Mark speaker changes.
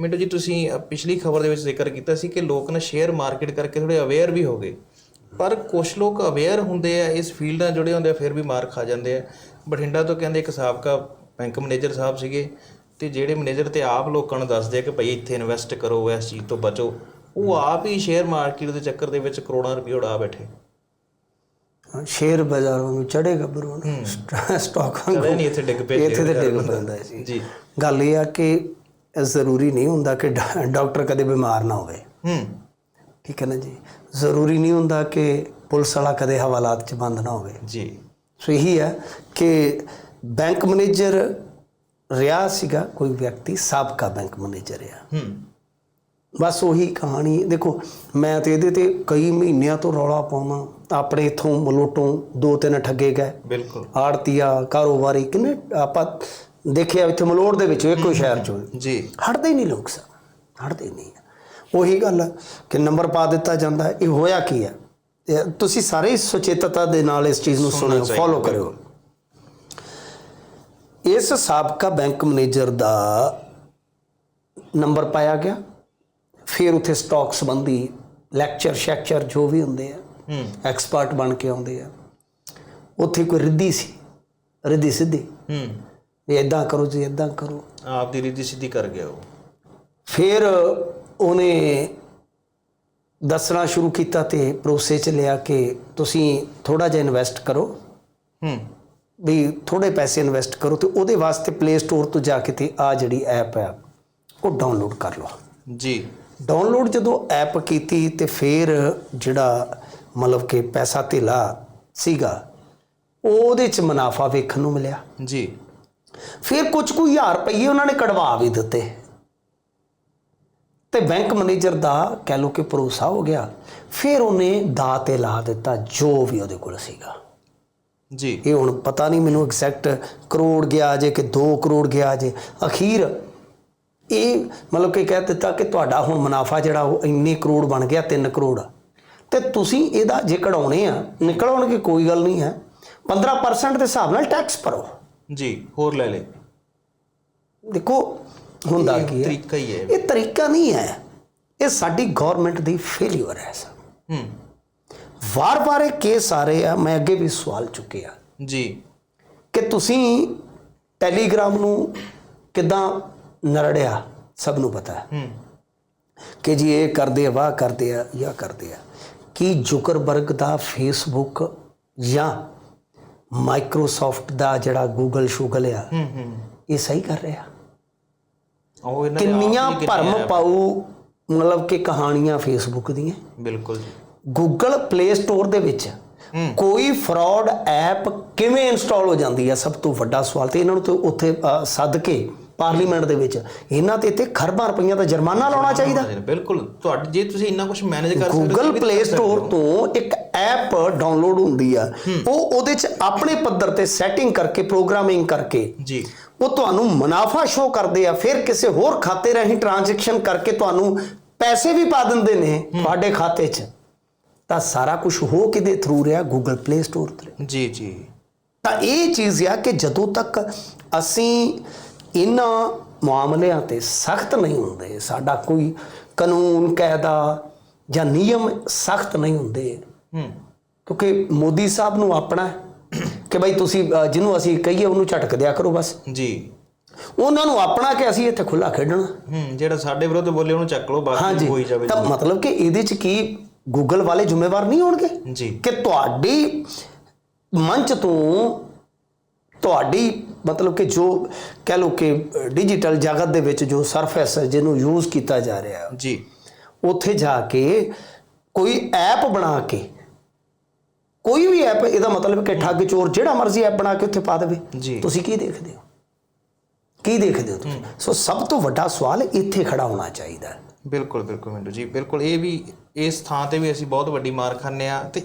Speaker 1: ਮਿੰਟੂ ਜੀ ਤੁਸੀਂ ਪਿਛਲੀ ਖਬਰ ਦੇ ਵਿੱਚ ਜ਼ਿਕਰ ਕੀਤਾ ਸੀ ਕਿ ਲੋਕ ਨਾ ਸ਼ੇਅਰ ਮਾਰਕੀਟ ਕਰਕੇ ਥੋੜੇ ਅਵੇਅਰ ਵੀ ਹੋ ਗਏ। ਪਰ ਕੁਝ ਲੋਕ ਅਵੇਅਰ ਹੁੰਦੇ ਆ ਇਸ ਫੀਲਡ ਨਾਲ ਜੁੜੇ ਹੁੰਦੇ ਆ ਫਿਰ ਵੀ ਮਾਰ ਖਾ ਜਾਂਦੇ ਆ। ਬਠਿੰਡਾ ਤੋਂ ਕਹਿੰਦੇ ਇੱਕ ਸਾਬਕਾ ਬੈਂਕ ਮੈਨੇਜਰ ਸਾਹਿਬ ਸੀਗੇ ਤੇ ਜਿਹੜੇ ਮੈਨੇਜਰ ਤੇ ਆਪ ਲੋਕਾਂ ਨੂੰ ਦੱਸਦੇ ਆ ਕਿ ਭਾਈ ਇੱਥੇ ਇਨਵੈਸਟ ਕਰੋ ਇਸ ਚੀਜ਼ ਤੋਂ ਬਚੋ ਉਹ ਆਪ ਹੀ ਸ਼ੇਅਰ ਮਾਰਕੀਟ ਦੇ ਚੱਕਰ ਦੇ ਵਿੱਚ ਕਰੋੜਾਂ ਰੁਪਏ ਉਡਾ ਬੈਠੇ।
Speaker 2: ਸ਼ੇਅਰ ਬਾਜ਼ਾਰ ਨੂੰ ਚੜੇ ਗੱਭਰੂ ਨੂੰ ਸਟਾਕ
Speaker 1: ਚੜੇ ਨਹੀਂ ਇੱਥੇ ਡਿੱਗ ਪਏ
Speaker 2: ਇੱਥੇ ਤੇ ਡਿੱਗ ਪੈਂਦਾ ਸੀ।
Speaker 1: ਜੀ।
Speaker 2: ਗੱਲ ਇਹ ਆ ਕਿ ਜ਼ਰੂਰੀ ਨਹੀਂ ਹੁੰਦਾ ਕਿ ਡਾਕਟਰ ਕਦੇ ਬਿਮਾਰ ਨਾ ਹੋਵੇ।
Speaker 1: ਹੂੰ।
Speaker 2: ਠੀਕ ਹੈ ਨਾ ਜੀ? ਜ਼ਰੂਰੀ ਨਹੀਂ ਹੁੰਦਾ ਕਿ ਪੁਲਿਸ ਵਾਲਾ ਕਦੇ ਹਵਾਲਾਤ 'ਚ ਬੰਦ ਨਾ ਹੋਵੇ।
Speaker 1: ਜੀ।
Speaker 2: ਸੋ ਇਹੀ ਹੈ ਕਿ ਬੈਂਕ ਮੈਨੇਜਰ ਰਿਹਾ ਸੀਗਾ ਕੋਈ ਵਿਅਕਤੀ ਸਾਬਕਾ ਬੈਂਕ ਮੈਨੇਜਰ ਆ
Speaker 1: ਹੂੰ।
Speaker 2: ਬਸ ਉਹੀ ਕਹਾਣੀ ਦੇਖੋ ਮੈਂ ਤੇ ਇਹਦੇ ਤੇ ਕਈ ਮਹੀਨਿਆਂ ਤੋਂ ਰੌਲਾ ਪਾਉਣਾ ਆਪਣੇ ਇਥੋਂ ਮਲੋਟੋਂ ਦੋ ਤਿੰਨ ਠੱਗੇ ਗਏ।
Speaker 1: ਬਿਲਕੁਲ।
Speaker 2: ਆੜਤੀਆ ਕਾਰੋਬਾਰੀ ਕਿੰਨੇ ਆਪਾਂ ਦੇਖਿਆ ਇੱਥੇ ਮਲੋੜ ਦੇ ਵਿੱਚ ਇੱਕੋ ਸ਼ਹਿਰ ਚੋਂ।
Speaker 1: ਜੀ।
Speaker 2: ਹਟਦੇ ਹੀ ਨਹੀਂ ਲੋਕ ਸਰ ਹਟਦੇ ਨਹੀਂ ਉਹੀ ਗੱਲ ਕਿ ਨੰਬਰ ਪਾ ਦਿੱਤਾ ਜਾਂਦਾ ਇਹ ਹੋਇਆ ਕੀ ਹੈ? ਤੁਸੀਂ ਸਾਰੇ ਸੁਚੇਤਤਾ ਦੇ ਨਾਲ ਇਸ ਚੀਜ਼ ਨੂੰ ਸੁਣਿਓ ਫੋਲੋ ਕਰਿਓ। ਇਸ ਸਾਬਕਾ ਬੈਂਕ ਮੈਨੇਜਰ ਦਾ ਨੰਬਰ ਪਾਇਆ ਗਿਆ। ਫਿਰ ਉੱਥੇ ਸਟਾਕ ਸੰਬੰਧੀ ਲੈਕਚਰ ਸ਼ੈਕਚਰ ਜੋ ਵੀ ਹੁੰਦੇ ਆ ਐਕਸਪਰਟ ਬਣ ਕੇ ਆਉਂਦੇ ਆ। ਉੱਥੇ ਕੋਈ ਰਿੱਧੀ ਸੀ ਰਿੱਧੀ ਸਿੱਧੀ।
Speaker 1: ਹੂੰ।
Speaker 2: ਵੀ ਇਦਾਂ ਕਰੋ ਜੀ ਇਦਾਂ ਕਰੋ।
Speaker 1: ਆਪ ਦੀ ਰੀਤੀ ਸਿੱਧੀ ਕਰ ਗਿਆ ਉਹ।
Speaker 2: ਫਿਰ ਉਹਨੇ ਦੱਸਣਾ ਸ਼ੁਰੂ ਕੀਤਾ ਤੇ ਭਰੋਸੇ ਚ ਲਿਆ ਕਿ ਤੁਸੀਂ ਥੋੜਾ ਜਿਹਾ ਇਨਵੈਸਟ ਕਰੋ।
Speaker 1: ਹੂੰ।
Speaker 2: ਵੀ ਥੋੜੇ ਪੈਸੇ ਇਨਵੈਸਟ ਕਰੋ ਤੇ ਉਹਦੇ ਵਾਸਤੇ ਪਲੇ ਸਟੋਰ ਤੋਂ ਜਾ ਕੇ ਤੇ ਆ ਜਿਹੜੀ ਐਪ ਹੈ ਉਹ ਡਾਊਨਲੋਡ ਕਰ ਲਓ।
Speaker 1: ਜੀ।
Speaker 2: ਡਾਊਨਲੋਡ ਜਦੋਂ ਐਪ ਕੀਤੀ ਤੇ ਫਿਰ ਜਿਹੜਾ ਮਤਲਬ ਕਿ ਪੈਸਾ ਧੇਲਾ ਸੀਗਾ ਉਹਦੇ ਚ ਮੁਨਾਫਾ ਵੇਖਣ ਨੂੰ ਮਿਲਿਆ।
Speaker 1: ਜੀ।
Speaker 2: ਫਿਰ ਕੁਝ ਕੁ ਹਜ਼ਾਰ ਰੁਪਏ ਉਹਨਾਂ ਨੇ ਕਢਵਾ ਵੀ ਦਿੱਤੇ। ਤੇ ਬੈਂਕ ਮੈਨੇਜਰ ਦਾ ਕਹਿ ਲੋ ਕਿ ਭਰੋਸਾ ਹੋ ਗਿਆ। ਫਿਰ ਉਹਨੇ ਦਾ ਤੇ ਲਾ ਦਿੱਤਾ ਜੋ ਵੀ ਉਹਦੇ ਕੋਲ ਸੀਗਾ।
Speaker 1: ਜੀ।
Speaker 2: ਇਹ ਹੁਣ ਪਤਾ ਨਹੀਂ ਮੈਨੂੰ ਐਗਜ਼ੈਕਟ ਕਰੋੜ ਗਿਆ ਜੇ ਕਿ 2 ਕਰੋੜ ਗਿਆ ਜੇ। ਅਖੀਰ ਇਹ ਮਤਲਬ ਕਿ ਕਹਿ ਦਿੱਤਾ ਕਿ ਤੁਹਾਡਾ ਹੁਣ ਮੁਨਾਫਾ ਜਿਹੜਾ ਉਹ ਇੰਨੇ ਕਰੋੜ ਬਣ ਗਿਆ 3 ਕਰੋੜ। ਤੇ ਤੁਸੀਂ ਇਹਦਾ ਜੇ ਕਢਾਉਣੇ ਆ ਨਿਕਲਣਗੇ ਕੋਈ ਗੱਲ ਨਹੀਂ ਹੈ। 15% ਦੇ ਹਿਸਾਬ ਨਾਲ ਟੈਕਸ ਭਰੋ।
Speaker 1: ਜੀ ਹੋਰ ਲੈ ਲੈ
Speaker 2: ਦੇਖੋ ਹੁੰਦਾ ਕੀ ਹੈ?
Speaker 1: ਤਰੀਕਾ ਹੀ ਹੈ।
Speaker 2: ਇਹ ਤਰੀਕਾ ਨਹੀਂ ਹੈ। ਇਹ ਸਾਡੀ ਗਵਰਨਮੈਂਟ ਦੀ ਫੇਲਿਅਰ ਹੈ ਸਰ।
Speaker 1: ਹੂੰ।
Speaker 2: ਵਾਰ-ਵਾਰ ਇਹ ਕੇਸ ਆ ਰਹੇ ਆ ਮੈਂ ਅੱਗੇ ਵੀ ਸਵਾਲ ਚੁੱਕੇ ਆ।
Speaker 1: ਜੀ।
Speaker 2: ਕਿ ਤੁਸੀਂ ਟੈਲੀਗ੍ਰਾਮ ਨੂੰ ਕਿਦਾਂ ਨਰੜਿਆ ਸਭ ਨੂੰ ਪਤਾ ਹੈ।
Speaker 1: ਹੂੰ।
Speaker 2: ਕਿ ਜੀ ਇਹ ਕਰਦੇ ਆ ਵਾਹ ਕਰਦੇ ਆ ਜਾਂ ਕਰਦੇ ਆ। ਕੀ ਜ਼ੁਕਰਬਰਗ ਦਾ ਫੇਸਬੁੱਕ ਜਾਂ ਮਾਈਕਰੋਸਾਫਟ ਦਾ ਜਿਹੜਾ ਗੂਗਲ ਸ਼ੂਗਲ ਆ
Speaker 1: ਹੂੰ ਹੂੰ।
Speaker 2: ਇਹ ਸਹੀ ਕਰ ਰਿਹਾ।
Speaker 1: ਉਹ ਇਹਨਾਂ
Speaker 2: ਕਿੰਨੀਆਂ ਭਰਮ ਪਾਉ ਮਤਲਬ ਕਿ ਕਹਾਣੀਆਂ ਫੇਸਬੁੱਕ ਦੀਆਂ।
Speaker 1: ਬਿਲਕੁਲ ਜੀ।
Speaker 2: ਗੂਗਲ ਪਲੇ ਸਟੋਰ ਦੇ ਵਿੱਚ ਕੋਈ ਫਰਾਡ ਐਪ ਕਿਵੇਂ ਇੰਸਟਾਲ ਹੋ ਜਾਂਦੀ ਹੈ ਸਭ ਤੋਂ ਵੱਡਾ ਸਵਾਲ ਤੇ ਇਹਨਾਂ ਨੂੰ ਤਾਂ ਉੱਥੇ ਸੱਦ ਕੇ ਪਾਰਲੀਮੈਂਟ ਦੇ ਵਿੱਚ। ਇਹਨਾਂ ਤੇ ਤੇ ਖਰਬਾਂ ਰੁਪਈਆਂ ਦਾ ਜੁਰਮਾਨਾ ਲਾਉਣਾ ਚਾਹੀਦਾ।
Speaker 1: ਬਿਲਕੁਲ। ਤੁਹਾਡੀ ਜੇ ਤੁਸੀਂ ਇੰਨਾ ਕੁਝ ਮੈਨੇਜ ਕਰ ਸਕਦੇ ਹੋ,
Speaker 2: ਗੂਗਲ ਪਲੇ ਸਟੋਰ। ਤੋਂ ਇੱਕ ਐਪ ਡਾਊਨਲੋਡ ਹੁੰਦੀ ਆ। ਉਹ ਉਹਦੇ ਚ ਆਪਣੇ ਪੱਧਰ ਤੇ ਸੈਟਿੰਗ ਕਰਕੇ ਪ੍ਰੋਗਰਾਮਿੰਗ ਕਰਕੇ
Speaker 1: ਜੀ।
Speaker 2: ਉਹ ਤੁਹਾਨੂੰ ਮੁਨਾਫਾ ਸ਼ੋ ਕਰਦੇ ਆ। ਫਿਰ ਕਿਸੇ ਹੋਰ ਖਾਤੇ ਰਾਹੀਂ ਟ੍ਰਾਂਜੈਕਸ਼ਨ ਕਰਕੇ ਤੁਹਾਨੂੰ ਪੈਸੇ ਵੀ ਪਾ ਦਿੰਦੇ ਨੇ ਤੁਹਾਡੇ ਖਾਤੇ 'ਚ। ਤਾਂ ਸਾਰਾ ਕੁਝ ਹੋ ਕਿਦੇ ਥਰੂ ਰਿਹਾ? ਗੂਗਲ ਪਲੇ ਸਟੋਰ ਤੇ।
Speaker 1: ਜੀ ਜੀ।
Speaker 2: ਤਾਂ ਇਹ ਚੀਜ਼ ਆ ਕਿ ਜਦੋਂ ਤੱਕ ਅਸੀਂ ਇਹਨਾਂ ਮਾਮਲਿਆਂ ਤੇ ਸਖਤ ਨਹੀਂ ਹੁੰਦੇ। ਸਾਡਾ ਕੋਈ ਕਾਨੂੰਨ ਕਾਇਦਾ ਜਾਂ ਨਿਯਮ ਸਖਤ ਨਹੀਂ ਹੁੰਦੇ। ਕਿਉਂਕਿ ਮੋਦੀ ਸਾਹਿਬ ਨੂੰ ਆਪਣਾ ਕਿ ਭਾਈ ਤੁਸੀਂ ਜਿਹਨੂੰ ਅਸੀਂ ਕਹੀਏ ਉਹਨੂੰ ਝਟਕ ਦਿਆ ਕਰੋ ਬਸ।
Speaker 1: ਜੀ।
Speaker 2: ਉਹਨਾਂ ਨੂੰ ਆਪਣਾ ਕਿ ਅਸੀਂ ਇੱਥੇ ਖੁੱਲਾ ਖੇਡਣਾ।
Speaker 1: ਹੂੰ ਜਿਹੜਾ ਸਾਡੇ ਵਿਰੁੱਧ ਬੋਲੇ ਉਹਨੂੰ ਚੱਕ ਲਓ ਬਾਕੀ ਹੋਈ ਜਾਵੇ
Speaker 2: ਤਾਂ ਮਤਲਬ ਕਿ ਇਹਦੇ ਚ ਕੀ ਗੂਗਲ ਵਾਲੇ ਜ਼ਿੰਮੇਵਾਰ ਨਹੀਂ ਹੋਣਗੇ?
Speaker 1: ਜੀ।
Speaker 2: ਕਿ ਤੁਹਾਡੀ ਮੰਚ ਤੋਂ ਤੁਹਾਡੀ ਮਤਲਬ ਕਿ ਜੋ ਕਹਿ ਲਓ ਕਿ ਡਿਜੀਟਲ ਜਗਤ ਦੇ ਵਿੱਚ ਜੋ ਸਰਫੇਸ ਹੈ ਜਿਹਨੂੰ ਯੂਜ਼ ਕੀਤਾ ਜਾ ਰਿਹਾ ਹੈ
Speaker 1: ਜੀ।
Speaker 2: ਉੱਥੇ ਜਾ ਕੇ ਕੋਈ ਐਪ ਬਣਾ ਕੇ ਕੋਈ ਵੀ ਐਪ ਇਹਦਾ ਮਤਲਬ ਕਿ ਠੱਗ ਚੋਰ ਜਿਹੜਾ ਮਰਜ਼ੀ ਐਪ ਬਣਾ ਕੇ ਉੱਥੇ ਪਾ ਦੇਵੇ।
Speaker 1: ਜੀ।
Speaker 2: ਤੁਸੀਂ ਕੀ ਦੇਖਦੇ ਹੋ? ਕੀ ਦੇਖਦੇ ਹੋ ਤੁਸੀਂ? ਸੋ ਸਭ ਤੋਂ ਵੱਡਾ ਸਵਾਲ ਇੱਥੇ ਖੜਾ ਹੋਣਾ ਚਾਹੀਦਾ
Speaker 1: ਬਿਲਕੁਲ ਬਿਲਕੁਲ ਮਿੰਟੂ ਜੀ ਬਿਲਕੁਲ। ਇਹ ਵੀ ਇਸ ਥਾਂ ਤੇ ਵੀ ਅਸੀਂ ਬਹੁਤ ਵੱਡੀ ਮਾਰ ਖਾਂਦੇ ਆ ਤੇ